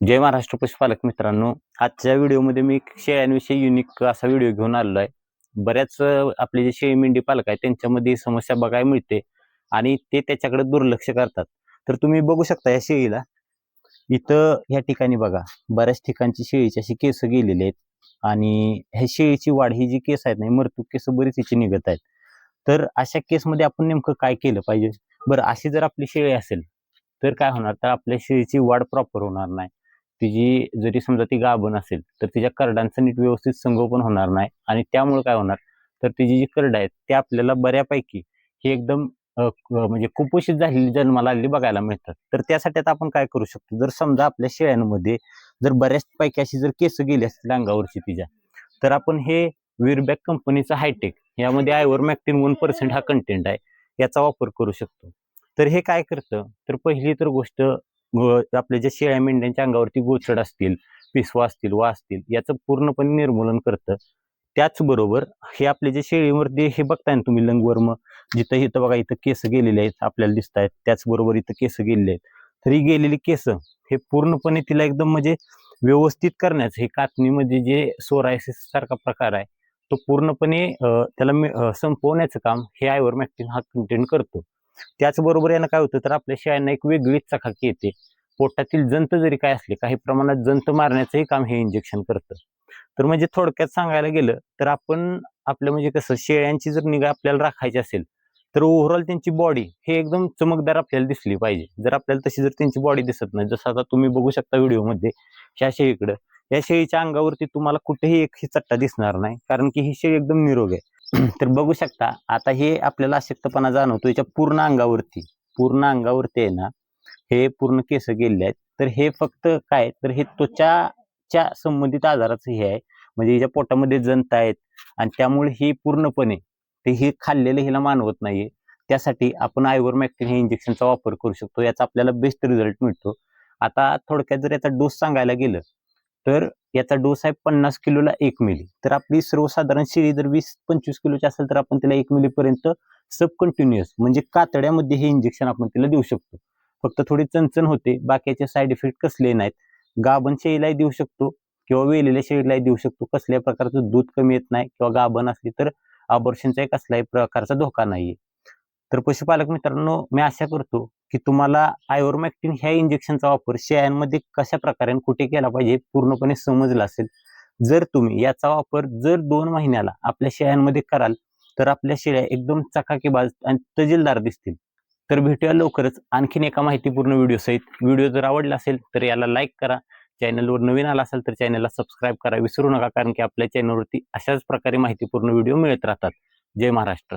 जय महाराष्ट्र पशुपालक मित्रांनो. आजच्या व्हिडिओमध्ये मी शेळ्यांविषयी युनिक असा व्हिडिओ घेऊन आलेलो आहे बऱ्याच आपले जे शेळी मेंढी पालक आहेत त्यांच्यामध्ये समस्या बघायला मिळते आणि ते त्याच्याकडे दुर्लक्ष करतात. तर तुम्ही बघू शकता या शेळीला. इथं ह्या ठिकाणी बघा बऱ्याच ठिकाणची शेळीची अशी केस गेलेली आहेत आणि ह्या शेळीची वाढ ही जी केस आहेत ना मृत्यू केस बरीच हिची निघत आहेत. तर अशा केसमध्ये आपण नेमकं काय केलं पाहिजे? बरं अशी जर आपली शेळी असेल तर काय होणार? तर आपल्या शेळीची वाढ प्रॉपर होणार नाही. तिची जरी समजा ती गाभण असेल तर तिच्या करडांचं नीट व्यवस्थित संगोपन होणार नाही आणि त्यामुळे काय होणार? तर तिची जी करड आहेत ते आपल्याला बऱ्यापैकी ही एकदम म्हणजे कुपोषित झालेली जन्माला आलेली बघायला मिळतात. तर त्यासाठी आता आपण काय करू शकतो? जर समजा आपल्या शेळ्यांमध्ये जर बऱ्याचपैकी अशी जर केस गेली असतील अंगावरची तिच्या तर आपण हे विरबॅक कंपनीचं हायटेक यामध्ये आयवर मॅक्टिन वन पर्सेंट हा कंटेंट आहे याचा वापर करू शकतो. तर हे काय करतं? तर पहिली तर गोष्ट आपले आपल्या ज्या शेळ्या मेंढ्यांच्या अंगावरती गोचड असतील पिसवा असतील वा असतील याचं पूर्णपणे निर्मूलन करतं. त्याचबरोबर हे आपले जे शेळीवरती हे बघताय ना तुम्ही लंगवर्म जिथं इथं बघा इथं केस गेलेले आहेत आपल्याला दिसत आहेत त्याचबरोबर इथं केस गेलेले आहेत. तर ही गेलेली केस हे पूर्णपणे तिला एकदम म्हणजे व्यवस्थित करण्याचं हे कातणीमध्ये जे सोरायसिस सारखा प्रकार आहे तो पूर्णपणे त्याला संपवण्याचं काम हे आयवरमॅक्टिन हा कंटेंट करतो. त्याचबरोबर यानं काय होतं तर आपल्या शेळ्यांना एक वेगळीच चखाकी येते. पोटातील जंत जरी काय असले काही प्रमाणात जंत मारण्याचंही काम हे इंजेक्शन करतं. तर म्हणजे थोडक्यात सांगायला गेलं तर आपण आपलं म्हणजे कसं शेळ्यांची जर निगा आपल्याला राखायची असेल तर ओव्हरऑल त्यांची बॉडी हे एकदम चमकदार आपल्याला दिसली पाहिजे. जर आपल्याला तशी जर त्यांची बॉडी दिसत नाही जसं आता तुम्ही बघू शकता व्हिडिओमध्ये ह्या शेळीकडं. या शेळीच्या अंगावरती तुम्हाला कुठेही एक ही चट्टा दिसणार नाही कारण की ही शेळी एकदम निरोग आहे. तर बघू शकता आता हे आपल्याला अशक्तपणा जाणवतो. याच्या पूर्ण अंगावरती पूर्ण अंगावरती आहे ना हे पूर्ण केस गेलेले आहेत. तर हे फक्त काय तर हे त्वचाच्या संबंधित आजाराचं हे आहे. म्हणजे हिच्या पोटामध्ये जंत आहेत आणि त्यामुळे ही पूर्णपणे ते हे खाल्लेलं हिला मानवत नाहीये. त्यासाठी आपण आयवरमॅक्टिन हे इंजेक्शनचा वापर करू शकतो. याचा आपल्याला बेस्ट रिझल्ट मिळतो. आता थोडक्यात जर याचा डोस सांगायला गेलं तर याचा डोस आहे पन्नास किलोला एक मिली तर आपली सर्वसाधारण शेळी जर वीस पंचवीस किलोची असेल तर आपण तिला एक मिलीपर्यंत सब कंटिन्युअस म्हणजे कातड्यामध्ये हे इंजेक्शन आपण तिला देऊ शकतो. फक्त थोडी चणचण होते बाकीचे साईड इफेक्ट कसले नाहीत. गाभण शेळीलाही देऊ शकतो किंवा वेलेल्या शेळीलाही देऊ शकतो. कसल्याही प्रकारचं दूध कमी येत नाही किंवा गाभण असली तर अबॉर्शनचा कसल्याही प्रकारचा धोका नाहीये. तर पशुपालक मित्रांनो मी आशा करतो की तुम्हाला आयवरमॅक्टिन ह्या इंजेक्शनचा वापर शेळ्यांमध्ये कशा प्रकारे कुठे केला पाहिजे पूर्णपणे समजलं असेल. जर तुम्ही याचा वापर जर दोन महिन्याला आपल्या शेळ्यांमध्ये कराल तर आपल्या शेळ्या एकदम चकाकीबाज आणि तजिलदार दिसतील. तर भेटूया लवकरच आणखीन एका माहितीपूर्ण व्हिडिओ सहित. व्हिडिओ जर आवडला असेल तर याला लाईक करा. चॅनलवर नवीन आला असेल तर चॅनलला सबस्क्राईब करा. विसरू नका कारण की आपल्या चॅनलवरती अशाच प्रकारे माहितीपूर्ण व्हिडिओ मिळत राहतात. जय महाराष्ट्र.